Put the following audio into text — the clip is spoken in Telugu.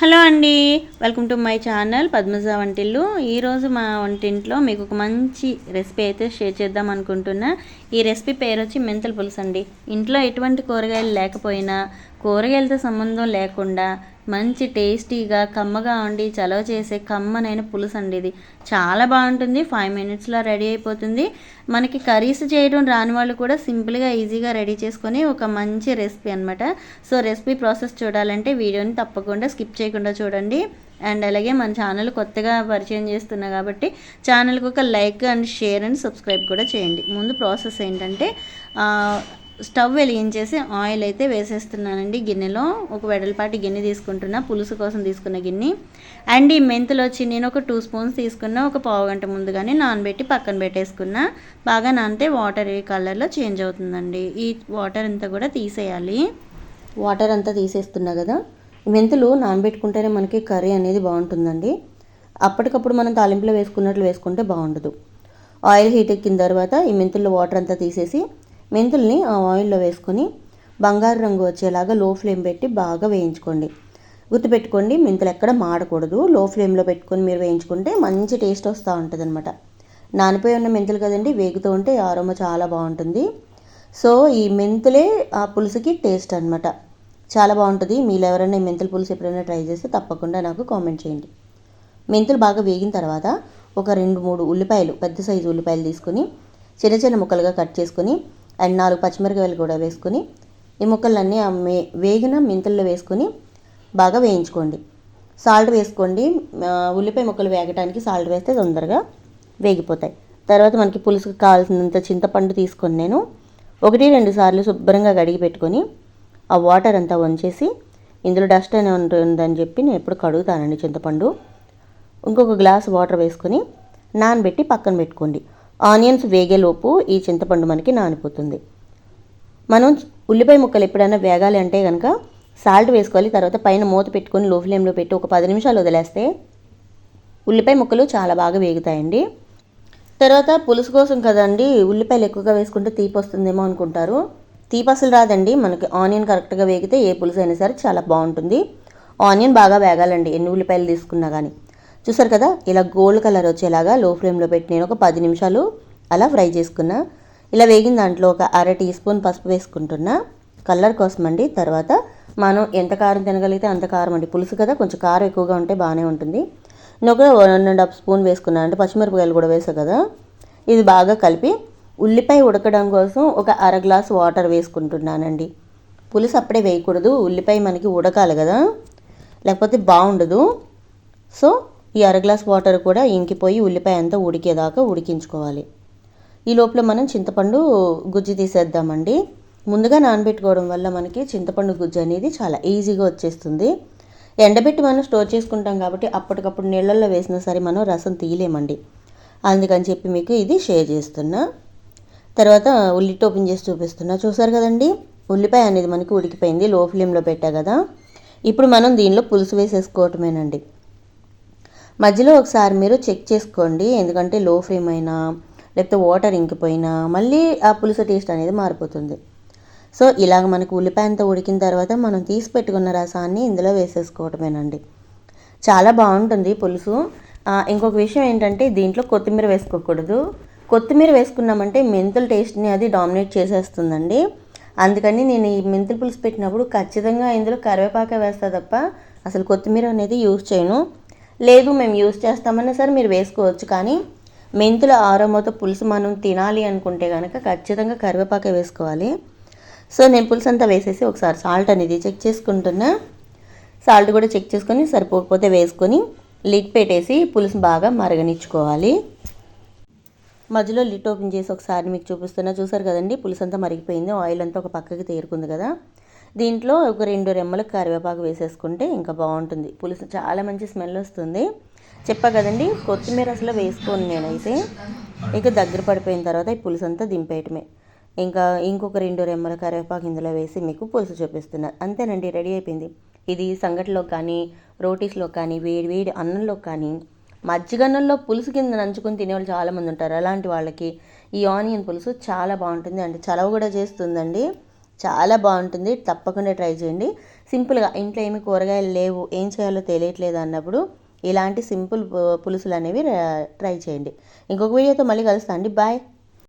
హలో అండి. Welcome to my channel Padmaja Vantillu. ఈరోజు మా వంటింట్లో మీకు ఒక మంచి రెసిపీ అయితే షేర్ చేద్దాం అనుకుంటున్నా. ఈ రెసిపీ పేరు వచ్చి మెంతుల పులుసు అండి. ఇంట్లో ఎటువంటి కూరగాయలు లేకపోయినా కూరగాయలతో సంబంధం లేకుండా మంచి టేస్టీగా కమ్మగా ఉండి చలవ చేసే కమ్మనైన పులుసు అండి ఇది. చాలా బాగుంటుంది. ఫైవ్ మినిట్స్లో రెడీ అయిపోతుంది. మనకి కర్రీస్ చేయడం రాని వాళ్ళు కూడా సింపుల్గా ఈజీగా రెడీ చేసుకొని ఒక మంచి రెసిపీ అనమాట సో రెసిపీ ప్రాసెస్ చూడాలంటే వీడియోని తప్పకుండా స్కిప్ చేయకుండా చూడండి. అండ్ అలాగే మన ఛానల్ కొత్తగా పరిచయం చేస్తున్నా కాబట్టి ఛానల్కి ఒక like and share and subscribe కూడా చేయండి. ముందు ప్రాసెస్ ఏంటంటే స్టవ్ వెలిగించేసి ఆయిల్ అయితే వేసేస్తున్నానండి గిన్నెలో. ఒక వెడల్పాటి గిన్నె తీసుకుంటున్నా పులుసు కోసం తీసుకున్న గిన్నె. అండ్ ఈ మెంతులు వచ్చి నేను ఒక టూ స్పూన్స్ తీసుకున్న ఒక పావు గంట ముందుగానే నానబెట్టి పక్కన పెట్టేసుకున్నా. బాగా నానితే వాటర్ ఈ కలర్లో చేంజ్ అవుతుందండి. ఈ వాటర్ అంతా కూడా తీసేయాలి. వాటర్ అంతా తీసేస్తున్నా కదా. మెంతులు నానబెట్టుకుంటేనే మనకి కర్రీ అనేది బాగుంటుందండి. అప్పటికప్పుడు మనం తాలింపులో వేసుకున్నట్లు వేసుకుంటే బాగుండదు. ఆయిల్ హీట్ ఎక్కిన తర్వాత ఈ మెంతుల్లో వాటర్ అంతా తీసేసి మెంతుల్ని ఆ ఆయిల్లో వేసుకొని బంగారు రంగు వచ్చేలాగా లో ఫ్లేమ్ పెట్టి బాగా వేయించుకోండి. గుర్తుపెట్టుకోండి మెంతులు ఎక్కడ మాడకూడదు. లో ఫ్లేమ్లో పెట్టుకొని మీరు వేయించుకుంటే మంచి టేస్ట్ వస్తూ ఉంటుంది అనమాట నానిపోయి ఉన్న మెంతులు కదండి వేగుతూ ఉంటే ఆరోమ చాలా బాగుంటుంది. సో ఈ మెంతులే ఆ పులుసుకి టేస్ట్ అనమాట చాలా బాగుంటుంది. మీరు ఎవరైనా ఈ మెంతుల పులుసు ఎప్పుడైనా ట్రై చేస్తే తప్పకుండా నాకు కామెంట్ చేయండి. మెంతులు బాగా వేగిన తర్వాత ఒక రెండు మూడు ఉల్లిపాయలు పెద్ద సైజు ఉల్లిపాయలు తీసుకొని చిన్న చిన్న ముక్కలుగా కట్ చేసుకొని అండ్ నాలుగు పచ్చిమిరకాయలు కూడా వేసుకొని ఈ ముక్కలన్నీ మే వేగిన మెంతుల్లో వేసుకొని బాగా వేయించుకోండి. సాల్ట్ వేసుకోండి. ఉల్లిపాయ ముక్కలు వేగటానికి సాల్ట్ వేస్తే తొందరగా వేగిపోతాయి. తర్వాత మనకి పులుసుకు కావాల్సినంత చింతపండు తీసుకొని నేను ఒకటి రెండు సార్లు శుభ్రంగా కడిగి పెట్టుకొని ఆ వాటర్ అంతా వంచేసి ఇందులో డస్ట్ అని ఉంటుందని చెప్పి నేను ఎప్పుడు కడుగుతానండి చింతపండు. ఇంకొక గ్లాస్ వాటర్ వేసుకొని నానబెట్టి పక్కన పెట్టుకోండి. ఆనియన్స్ వేగేలోపు ఈ చింతపండు మనకి నానిపోతుంది. మనం ఉల్లిపాయ ముక్కలు ఎప్పుడైనా వేగాలి అంటే కనుక సాల్ట్ వేసుకోవాలి తర్వాత పైన మూత పెట్టుకొని లో ఫ్లేమ్లో పెట్టి ఒక పది నిమిషాలు వదిలేస్తే ఉల్లిపాయ ముక్కలు చాలా బాగా వేగుతాయండి. తర్వాత పులుసు కోసం కదండి ఉల్లిపాయలు ఎక్కువగా వేసుకుంటే తీపి వస్తుందేమో అనుకుంటారు. తీపి అసలు రాదండి మనకి ఆనియన్ కరెక్ట్గా వేగితే ఏ పులుసు అయినా సరే చాలా బాగుంటుంది. ఆనియన్ బాగా వేగాలండి ఎన్ని ఉల్లిపాయలు తీసుకున్నా కానీ చూసారు కదా? ఇలా గోల్డ్ కలర్ వచ్చేలాగా లో ఫ్లేమ్లో పెట్టి నేను ఒక పది నిమిషాలు అలా ఫ్రై చేసుకున్నా. ఇలా వేగిన దాంట్లో ఒక అర టీ స్పూన్ పసుపు వేసుకుంటున్నా. కలర్ కోసం అండి. తర్వాత మనం ఎంత కారం తినగలిగితే అంత కారం అండి. పులుసు కదా కొంచెం కారం ఎక్కువగా ఉంటే బాగానే ఉంటుంది. నేను ఒక వన్ అండ్ హాఫ్ స్పూన్ వేసుకున్నాను అంటే పచ్చిమిరపకాయలు కూడా వేసా కదా. ఇది బాగా కలిపి ఉల్లిపాయ ఉడకడం కోసం ఒక అర గ్లాస్ వాటర్ వేసుకుంటున్నానండి. పులుసు అప్పుడే వేయకూడదు. ఉల్లిపాయ మనకి ఉడకాలి కదా. లేకపోతే బాగుండదు. సో ఈ అర గ్లాస్ వాటర్ కూడా ఇంకిపోయి ఉల్లిపాయ అంతా ఉడికేదాకా ఉడికించుకోవాలి. ఈ లోపల మనం చింతపండు గుజ్జు తీసేద్దామండి. ముందుగా నానబెట్టుకోవడం వల్ల మనకి చింతపండు గుజ్జు అనేది చాలా ఈజీగా వచ్చేస్తుంది. ఎండబెట్టి మనం స్టోర్ చేసుకుంటాం కాబట్టి అప్పటికప్పుడు నీళ్ళల్లో వేసినా సరే మనం రసం తీయలేమండి. అందుకని చెప్పి మీకు ఇది షేర్ చేస్తున్నా. తర్వాత ఉల్లి ఓపెన్ చేసి చూపిస్తున్నా. చూసారు కదండి? ఉల్లిపాయ అనేది మనకి ఉడికిపోయింది. లో ఫ్లేమ్లో పెట్టా కదా. ఇప్పుడు మనం దీనిలో పులుసు వేసేసుకోవటమేనండి. మధ్యలో ఒకసారి మీరు చెక్ చేసుకోండి ఎందుకంటే లో ఫ్లేమ్ అయినా లేకపోతే వాటర్ ఇంకిపోయినా మళ్ళీ ఆ పులుసు టేస్ట్ అనేది మారిపోతుంది. సో ఇలాగ మనకు ఉల్లిపాయ అంతా ఉడికిన తర్వాత మనం తీసి పెట్టుకున్న రసాన్ని ఇందులో వేసేసుకోవటమేనండి. చాలా బాగుంటుంది పులుసు. ఇంకొక విషయం ఏంటంటే దీంట్లో కొత్తిమీర వేసుకోకూడదు. కొత్తిమీర వేసుకున్నామంటే మెంతుల టేస్ట్ని అది డామినేట్ చేసేస్తుందండి. అందుకని నేను ఈ మెంతుల పులుసు పెట్టినప్పుడు ఖచ్చితంగా ఇందులో కరివేపాక వేస్తా తప్ప అసలు కొత్తిమీర అనేది యూజ్ చేయను. లేదు మేము యూజ్ చేస్తామన్నా సరే మీరు వేసుకోవచ్చు. కానీ మెంతుల ఆరోమతో పులుసు మనం తినాలి అనుకుంటే కనుక ఖచ్చితంగా కరివేపాక వేసుకోవాలి. సో నేను పులుసు అంతా వేసేసి ఒకసారి సాల్ట్ అనేది చెక్ చేసుకుంటున్నా. సాల్ట్ కూడా చెక్ చేసుకొని సరిపోకపోతే వేసుకొని లిడ్ పెట్టేసి పులుసు బాగా మరగనిచ్చుకోవాలి. మధ్యలో లిట్ ఓపెన్ చేసి ఒకసారి మీకు చూపిస్తున్నా. చూసారు కదండి పులుసు అంతా మరిగిపోయింది. ఆయిల్ అంతా ఒక పక్కకి తేరుకుంది కదా. దీంట్లో ఒక రెండు రెమ్మలు కరివేపాకు వేసేసుకుంటే ఇంకా బాగుంటుంది. పులుసు చాలా మంచి స్మెల్ వస్తుంది. చెప్పా కదండి కొత్తిమీర అసలు వేసుకోను నేనైతే. ఇంకా దగ్గర పడిపోయిన తర్వాత ఈ పులుసు అంతా దింపేయటమే. ఇంకా ఇంకొక రెండు రెమ్మల కరివేపాకు ఇందులో వేసి మీకు పులుసు చూపిస్తున్నారు అంతేనండి రెడీ అయిపోయింది. ఇది సంగటిలో కానీ రోటీస్లో కానీ వేడి వేడి అన్నంలో కానీ మజ్జిగన్నంలో పులుసు కింద నంచుకొని తినేవాళ్ళు చాలామంది ఉంటారు. అలాంటి వాళ్ళకి ఈ ఆనియన్ పులుసు చాలా బాగుంటుంది అంటే చలవ కూడా చేస్తుందండి. చాలా బాగుంటుంది. తప్పకుండా ట్రై చేయండి. సింపుల్గా ఇంట్లో ఏమి కూరగాయలు లేవు ఏం చేయాలో తెలియట్లేదు అన్నప్పుడు ఇలాంటి సింపుల్ పు- పులుసులు అనేవి ట్రై చేయండి. ఇంకొక వీడియోతో మళ్ళీ కలుస్తాను అండి బాయ్.